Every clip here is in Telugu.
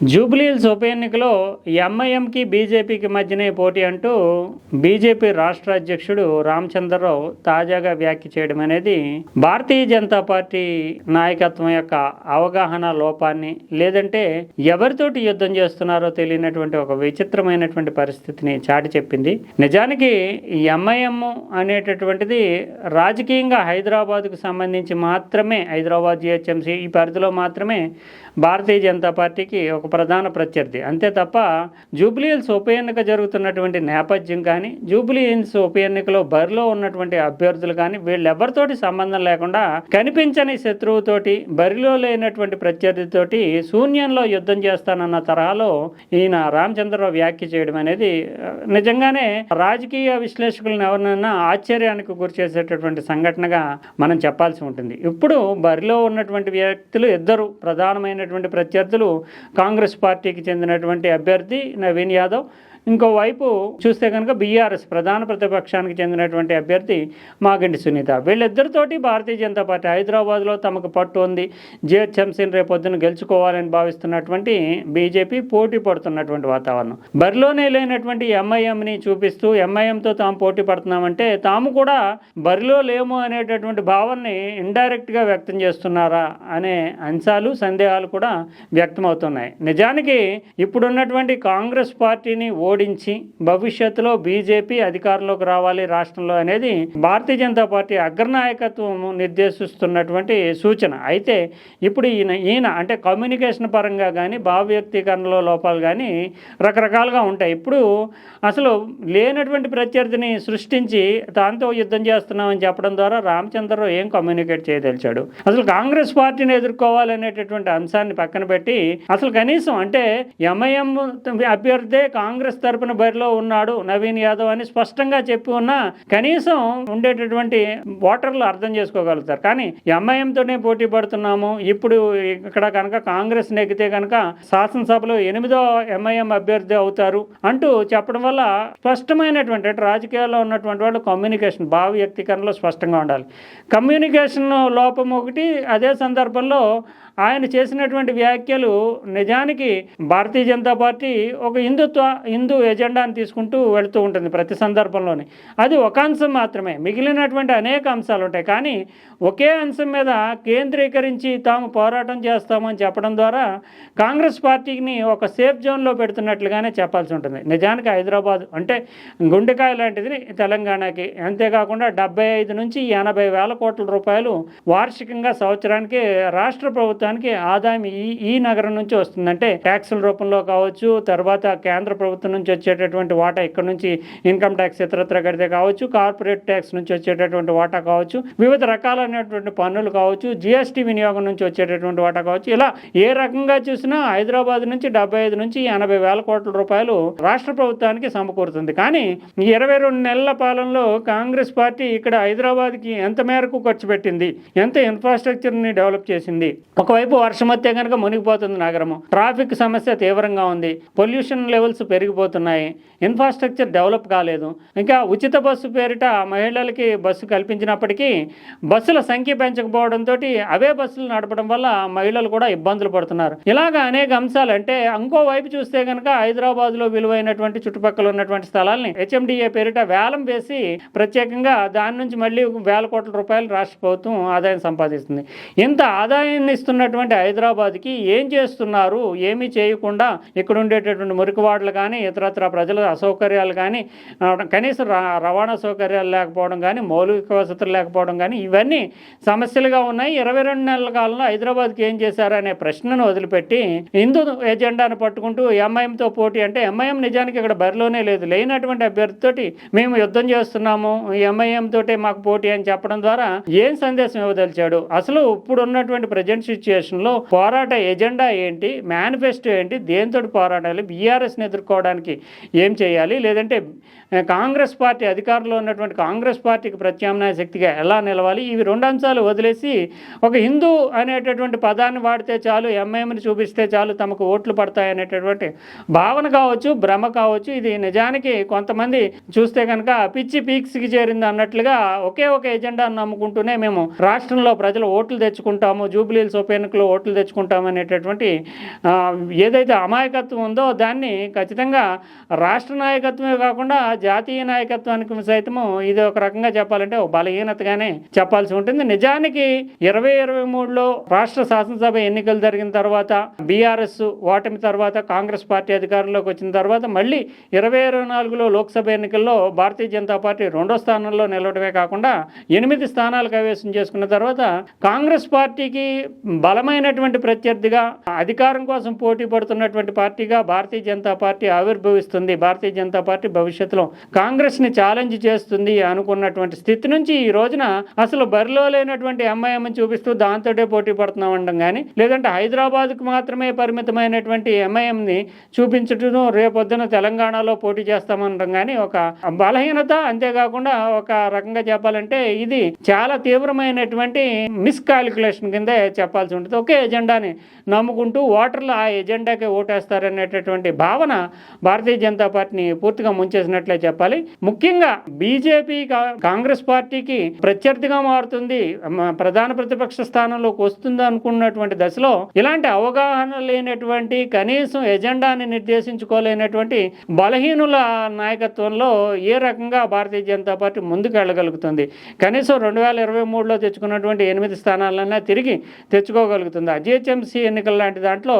జూబ్లీహిల్స్ ఉప ఎన్నికలో ఎంఐఎంకి బీజేపీకి మధ్యనే పోటీ అంటూ బీజేపీ రాష్ట్ర అధ్యక్షుడు రామచంద్రరావు తాజాగా వ్యాఖ్య చేయడం అనేది భారతీయ జనతా పార్టీ నాయకత్వం యొక్క అవగాహన లోపాన్ని లేదంటే ఎవరితోటి యుద్ధం చేస్తున్నారో తెలియనటువంటి ఒక విచిత్రమైనటువంటి పరిస్థితిని చాటి చెప్పింది. నిజానికి ఎంఐఎం అనేటటువంటిది రాజకీయంగా హైదరాబాద్కు సంబంధించి మాత్రమే హైదరాబాద్ జిహెచ్ఎంసీ ఈ పరిధిలో మాత్రమే భారతీయ జనతా పార్టీకి ఒక ప్రధాన ప్రత్యర్థి. అంతే తప్ప జూబ్లీహిల్స్ ఉప ఎన్నిక జరుగుతున్నటువంటి నేపథ్యం కానీ జూబ్లీహిల్స్ ఉప ఎన్నికలో బరిలో ఉన్నటువంటి అభ్యర్థులు కానీ వీళ్ళెవరితోటి సంబంధం లేకుండా కనిపించని శత్రువుతోటి బరిలో లేనటువంటి ప్రత్యర్థితోటి శూన్యంలో యుద్ధం చేస్తానన్న తరహాలో ఈయన రామచంద్రరావు వ్యాఖ్య చేయడం అనేది నిజంగానే రాజకీయ విశ్లేషకులను ఎవరినైనా ఆశ్చర్యానికి గురి చేసేటటువంటి సంఘటనగా మనం చెప్పాల్సి ఉంటుంది. ఇప్పుడు బరిలో ఉన్నటువంటి వ్యక్తులు ఇద్దరు ప్రధానమైనటువంటి ప్రత్యర్థులు కాంగ్రెస్ కాంగ్రెస్ పార్టీకి చెందినటువంటి అభ్యర్థి నవీన్ యాదవ్. ఇంకోవైపు చూస్తే కనుక బీఆర్ఎస్ ప్రధాన ప్రతిపక్షానికి చెందినటువంటి అభ్యర్థి మాగంటి సునీత. వీళ్ళిద్దరితోటి భారతీయ జనతా పార్టీ హైదరాబాద్లో తమకు పట్టు ఉంది. జిహెచ్ఎంసీని రేపొద్దున గెలుచుకోవాలని భావిస్తున్నటువంటి బీజేపీ పోటీ పడుతున్నటువంటి వాతావరణం. బరిలోనే లేనటువంటి ఎంఐఎంని చూపిస్తూ ఎంఐఎంతో తాము పోటీ పడుతున్నామంటే తాము కూడా బరిలో లేము అనేటటువంటి భావనని ఇండైరెక్ట్గా వ్యక్తం చేస్తున్నారా అనే అంశాలు సందేహాలు కూడా వ్యక్తమవుతున్నాయి. నిజానికి ఇప్పుడున్నటువంటి కాంగ్రెస్ పార్టీని ఓడించి భవిష్యత్తులో బీజేపీ అధికారంలోకి రావాలి రాష్ట్రంలో అనేది భారతీయ జనతా పార్టీ అగ్రనాయకత్వం నిర్దేశిస్తున్నటువంటి సూచన. అయితే ఇప్పుడు ఈయన ఈయన అంటే కమ్యూనికేషన్ పరంగా కానీ భావవ్యక్తీకరణలో లోపాలు కానీ రకరకాలుగా ఉంటాయి. ఇప్పుడు అసలు లేనటువంటి ప్రత్యర్థిని సృష్టించి దాంతో యుద్ధం చేస్తున్నామని చెప్పడం ద్వారా రామచంద్రరావు ఏం కమ్యూనికేట్ చేయదలిచాడు? అసలు కాంగ్రెస్ పార్టీని ఎదుర్కోవాలనేటటువంటి అంశాన్ని పక్కన పెట్టి అసలు కనీసం అంటే ఎంఐఎం అభ్యర్థే కాంగ్రెస్ తరపున బరిలో ఉన్నాడు నవీన్ యాదవ్ అని స్పష్టంగా చెప్పి ఉన్నా కనీసం ఉండేటటువంటి ఓటర్లు అర్థం చేసుకోగలుగుతారు. కానీ ఎంఐఎంతోనే పోటీ పడుతున్నాము. ఇప్పుడు ఇక్కడ కనుక కాంగ్రెస్ నెగ్గితే కనుక శాసనసభలో ఎనిమిదో ఎంఐఎం అభ్యర్థి అవుతారు అంటూ చెప్పడం వల్ల స్పష్టమైనటువంటి అంటే రాజకీయాల్లో ఉన్నటువంటి వాళ్ళు కమ్యూనికేషన్ భావ వ్యక్తీకరణలో స్పష్టంగా ఉండాలి. కమ్యూనికేషన్ లోపం ఒకటి అదే సందర్భంలో ఆయన చేసినటువంటి వ్యాఖ్యలు నిజానికి భారతీయ జనతా పార్టీ ఒక హిందుత్వ హిందూ ఎజెండాను తీసుకుంటూ వెళుతూ ఉంటుంది ప్రతి సందర్భంలోని. అది ఒక అంశం మాత్రమే. మిగిలినటువంటి అనేక అంశాలు ఉంటాయి. కానీ ఒకే అంశం మీద కేంద్రీకరించి తాము పోరాటం చేస్తామని చెప్పడం ద్వారా కాంగ్రెస్ పార్టీని ఒక సేఫ్ జోన్లో పెడుతున్నట్లుగానే చెప్పాల్సి ఉంటుంది. నిజానికి హైదరాబాద్ అంటే గుండెకాయ లాంటిది తెలంగాణకి. అంతేకాకుండా డెబ్బై ఐదు నుంచి ఎనభై వేల కోట్ల రూపాయలు వార్షికంగా సంవత్సరానికి రాష్ట్ర ప్రభుత్వానికి ఆదాయం ఈ ఈ నగరం నుంచి వస్తుందంటే ట్యాక్సుల రూపంలో కావచ్చు తర్వాత కేంద్ర ప్రభుత్వం నుంచి వచ్చేటటువంటి వాటా ఇక్కడ నుంచి ఇన్కమ్ ట్యాక్స్ ఇతరత్ర కడితే కావచ్చు కార్పొరేట్ ట్యాక్స్ నుంచి వచ్చేటటువంటి వాటా కావచ్చు వివిధ రకాలైనటువంటి పన్నులు కావచ్చు జిఎస్టీ వినియోగం నుంచి వచ్చేటటువంటి వాటా కావచ్చు. ఇలా ఏ రకంగా చూసినా హైదరాబాద్ నుంచి డెబ్బై ఐదు నుంచి ఎనభై వేల కోట్ల రూపాయలు రాష్ట్ర ప్రభుత్వానికి సమకూరుతుంది. కానీ ఈ ఇరవై రెండు నెలల పాలనలో కాంగ్రెస్ పార్టీ ఇక్కడ హైదరాబాద్కి ఎంత మేరకు ఖర్చు పెట్టింది ఎంత ఇన్ఫ్రాస్ట్రక్చర్ని డెవలప్ చేసింది? ఒకవైపు వర్షం వస్తే కనుక మునిగిపోతుంది నగరము. ట్రాఫిక్ సమస్య తీవ్రంగా ఉంది. పొల్యూషన్ లెవెల్స్ పెరిగిపోతున్నాయి ఇన్ఫ్రాస్ట్రక్చర్ డెవలప్ కాలేదు. ఇంకా ఉచిత బస్సు పేరిట మహిళలకి బస్సు కల్పించినప్పటికీ బస్సుల సంఖ్య పెంచకపోవడంతో అవే బస్సులు నడపడం వల్ల మహిళలు కూడా ఇబ్బందులు పడుతున్నారు. ఇలాగ అనేక అంశాలు అంటే ఇంకో వైపు చూస్తే కనుక హైదరాబాద్లో విలువైనటువంటి చుట్టుపక్కల ఉన్నటువంటి స్థలాల్ని హెచ్ఎండిఏ పేరిట వేలం వేసి ప్రత్యేకంగా దాని నుంచి మళ్ళీ వేల కోట్ల రూపాయలు రాష్ట్ర ప్రభుత్వం ఆదాయం సంపాదిస్తుంది. ఇంత ఆదాయాన్ని ఇస్తున్నటువంటి హైదరాబాద్కి ఏం చేస్తున్నారు? ఏమీ చేయకుండా ఇక్కడ ఉండేటటువంటి మురికివాడలు కానీ ఇతరత్ర ప్రజల అసౌకర్యాలు కానీ కనీసం రవాణా సౌకర్యాలు లేకపోవడం కానీ మౌలిక వసతులు లేకపోవడం కానీ ఇవన్నీ సమస్యలుగా ఉన్నాయి. ఇరవై రెండు నెలల కాలంలో హైదరాబాద్కి ఏం చేశారనే ప్రశ్నను వదిలిపెట్టి హిందూ ఎజెండాను పట్టుకుంటూ ఎంఐఎంతో పోటీ అంటే ఎంఐఎం నిజానికి ఇక్కడ బరిలోనే లేదు. లేనటువంటి అభ్యర్థితోటి మేము యుద్ధం చేస్తున్నాము. ఎంఐఎం తోటే మాకు పోటీ అని చెప్పడం ద్వారా ఏం సందేశం ఇవ్వదలిచాడు? అసలు ఇప్పుడు ఉన్నటువంటి ప్రజెంట్ సిచ్యుయేషన్లో పోరాట ఎజెండా ఏంటి? మేనిఫెస్టో ఏంటి? దేంతో పోరాటాలి బీఆర్ఎస్ని ఎదుర్కోవడానికి రాష్ట్రానికి ఏం చేయాలి? లేదంటే కాంగ్రెస్ పార్టీ అధికారంలో ఉన్నటువంటి కాంగ్రెస్ పార్టీకి ప్రత్యామ్నాయ శక్తిగా ఎలా నిలవాలి? ఇవి రెండు అంశాలు వదిలేసి ఒక హిందూ అనేటటువంటి పదాన్ని వాడితే చాలు ఎంఐఎంని చూపిస్తే చాలు తమకు ఓట్లు పడతాయి అనేటటువంటి భావన కావచ్చు భ్రమ కావచ్చు. ఇది నిజానికి కొంతమంది చూస్తే కనుక పిచ్చి పీక్స్కి చేరింది అన్నట్లుగా ఒకే ఒక ఎజెండాను నమ్ముకుంటూనే మేము రాష్ట్రంలో ప్రజలు ఓట్లు తెచ్చుకుంటాము జూబ్లీల్స్ ఉప ఎన్నికలో ఓట్లు తెచ్చుకుంటాము అనేటటువంటి ఏదైతే అమాయకత్వం ఉందో దాన్ని ఖచ్చితంగా రాష్ట్ర నాయకత్వమే కాకుండా జాతీయ నాయకత్వానికి సైతము ఇది ఒక రకంగా చెప్పాలంటే ఒక బలహీనతగానే చెప్పాల్సి ఉంటుంది. నిజానికి ఇరవై ఇరవై మూడులో రాష్ట్ర శాసనసభ ఎన్నికలు జరిగిన తర్వాత బీఆర్ఎస్ ఓటమి తర్వాత కాంగ్రెస్ పార్టీ అధికారంలోకి వచ్చిన తర్వాత మళ్ళీ ఇరవై ఇరవై నాలుగులో లోక్సభ ఎన్నికల్లో భారతీయ జనతా పార్టీ రెండో స్థానంలో నిలవడమే కాకుండా ఎనిమిది స్థానాలు కైవసం చేసుకున్న తర్వాత కాంగ్రెస్ పార్టీకి బలమైనటువంటి ప్రత్యర్థిగా అధికారం కోసం పోటీ పడుతున్నటువంటి పార్టీగా భారతీయ జనతా పార్టీ అనుభవిస్తుంది. భారతీయ జనతా పార్టీ భవిష్యత్తులో కాంగ్రెస్ని ఛాలెంజ్ చేస్తుంది అనుకున్నటువంటి స్థితి నుంచి ఈ రోజున అసలు బరిలో లేనటువంటి ఎంఐఎం చూపిస్తూ దాంతోటే పోటీ పడుతున్నాం అనడం కానీ లేదంటే హైదరాబాద్కు మాత్రమే పరిమితమైనటువంటి ఎంఐఎంని చూపించడం రేపొద్దున తెలంగాణలో పోటీ చేస్తామనడం కానీ ఒక బలహీనత. అంతేకాకుండా ఒక రకంగా చెప్పాలంటే ఇది చాలా తీవ్రమైనటువంటి మిస్కాలిక్యులేషన్ కిందే చెప్పాల్సి ఉంటుంది. ఒకే ఎజెండాని నమ్ముకుంటూ ఓటర్లు ఆ ఎజెండాకే ఓటేస్తారనేటటువంటి భావన భారతీయ జనతా పార్టీని పూర్తిగా ముంచేసినట్లే చెప్పాలి. ముఖ్యంగా బీజేపీ కాంగ్రెస్ పార్టీకి ప్రత్యర్థిగా మారుతుంది. ప్రధాన ప్రతిపక్ష స్థానంలోకి వస్తుంది అనుకున్నటువంటి దశలో ఇలాంటి అవగాహన లేనటువంటి కనీసం ఎజెండాని నిర్దేశించుకోలేనటువంటి బలహీనుల నాయకత్వంలో ఏ రకంగా భారతీయ జనతా పార్టీ ముందుకు వెళ్ళగలుగుతుంది. కనీసం రెండు వేల ఇరవై మూడులో తెచ్చుకున్నటువంటి ఎనిమిది స్థానాలన్నా తిరిగి తెచ్చుకోగలుగుతుంది? జిహెచ్ఎంసీ ఎన్నికల లాంటి దాంట్లో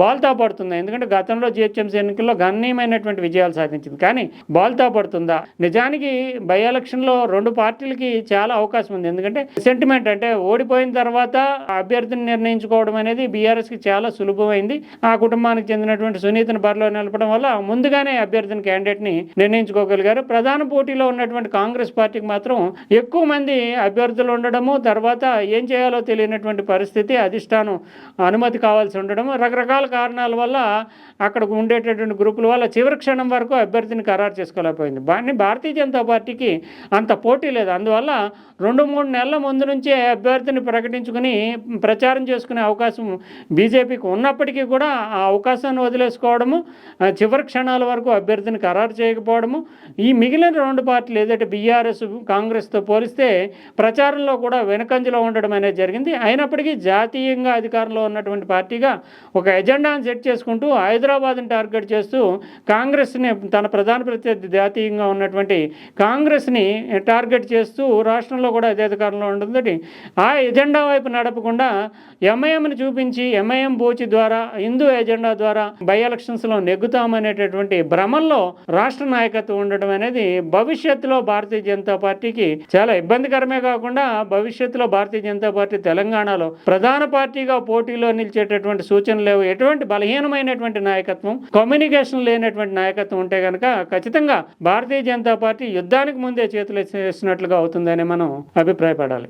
బాల్తా పడుతుంది. ఎందుకంటే గతంలో జిహెచ్ఎంసీ ఎన్నికల్లో గణనీయమైనటువంటి విజయాలు సాధించింది. కానీ బాల్తా పడుతుందా? నిజానికి బై ఎలక్షన్లో రెండు పార్టీలకి చాలా అవకాశం ఉంది. ఎందుకంటే సెంటిమెంట్ అంటే ఓడిపోయిన తర్వాత అభ్యర్థిని నిర్ణయించుకోవడం అనేది బీఆర్ఎస్కి చాలా సులభమైంది. ఆ కుటుంబానికి చెందినటువంటి సునీతను బరిలో నిలపడం వల్ల ముందుగానే అభ్యర్థిని క్యాండిడేట్ని నిర్ణయించుకోగలిగారు. ప్రధాన పోటీలో ఉన్నటువంటి కాంగ్రెస్ పార్టీకి మాత్రం ఎక్కువ మంది అభ్యర్థులు ఉండడము తర్వాత ఏం చేయాలో తెలియనటువంటి పరిస్థితి అధిష్టానం అనుమతి కావాల్సి ఉండడం రకరకాల కారణాల వల్ల అక్కడ ఉండేటటువంటి గ్రూపులు వల్ల చివరి క్షణం వరకు అభ్యర్థిని ఖరారు చేసుకోలేకపోయింది. కానీ భారతీయ జనతా పార్టీకి అంత పోటీ లేదు. అందువల్ల రెండు మూడు నెలల ముందు నుంచే అభ్యర్థిని ప్రకటించుకుని ప్రచారం చేసుకునే అవకాశం బీజేపీకి ఉన్నప్పటికీ కూడా ఆ అవకాశాన్ని వదిలేసుకోవడము చివరి క్షణాల వరకు అభ్యర్థిని ఖరారు చేయకపోవడము ఈ మిగిలిన రెండు పార్టీలు ఏదైతే బీఆర్ఎస్ కాంగ్రెస్తో పోలిస్తే ప్రచారంలో కూడా వెనుకంజలో ఉండడం అనేది జరిగింది. అయినప్పటికీ జాతీయంగా అధికారంలో ఉన్నటువంటి పార్టీగా ఒక ఎజెండాను సెట్ చేసుకుంటూ హైదరాబాద్ని టార్గెట్ చేస్తూ కాంగ్రెస్ని తన ప్రధాన ప్రత్యర్థి జాతీయంగా ఉన్నటువంటి కాంగ్రెస్ని టార్గెట్ చేస్తూ రాష్ట్రంలో కూడా అదే అధికారంలో ఉంటుంది ఆ ఎజెండా వైపు నడపకుండా ఎంఐఎంని చూపించి ఎంఐఎం బోచి ద్వారా హిందూ ఎజెండా ద్వారా బై ఎలక్షన్స్లో నెగ్గుతామనేటటువంటి భ్రమంలో రాష్ట్ర నాయకత్వం ఉండడం అనేది భవిష్యత్తులో భారతీయ జనతా పార్టీకి చాలా ఇబ్బందికరమే కాకుండా భవిష్యత్తులో భారతీయ జనతా పార్టీ తెలంగాణలో ప్రధాన పార్టీగా పోటీలో నిలిచేటటువంటి సూచనలు లేవు. ఎటువంటి బలహీనమైనటువంటి నాయకత్వం కమ్యూనికేషన్ లేనటువంటి నాయకత్వం ఉంటే కనుక ఖచ్చితంగా భారతీయ జనతా పార్టీ యుద్ధానికి ముందే చేతులు చేస్తున్నట్లుగా అవుతుందని మనం అభిప్రాయపడాలి.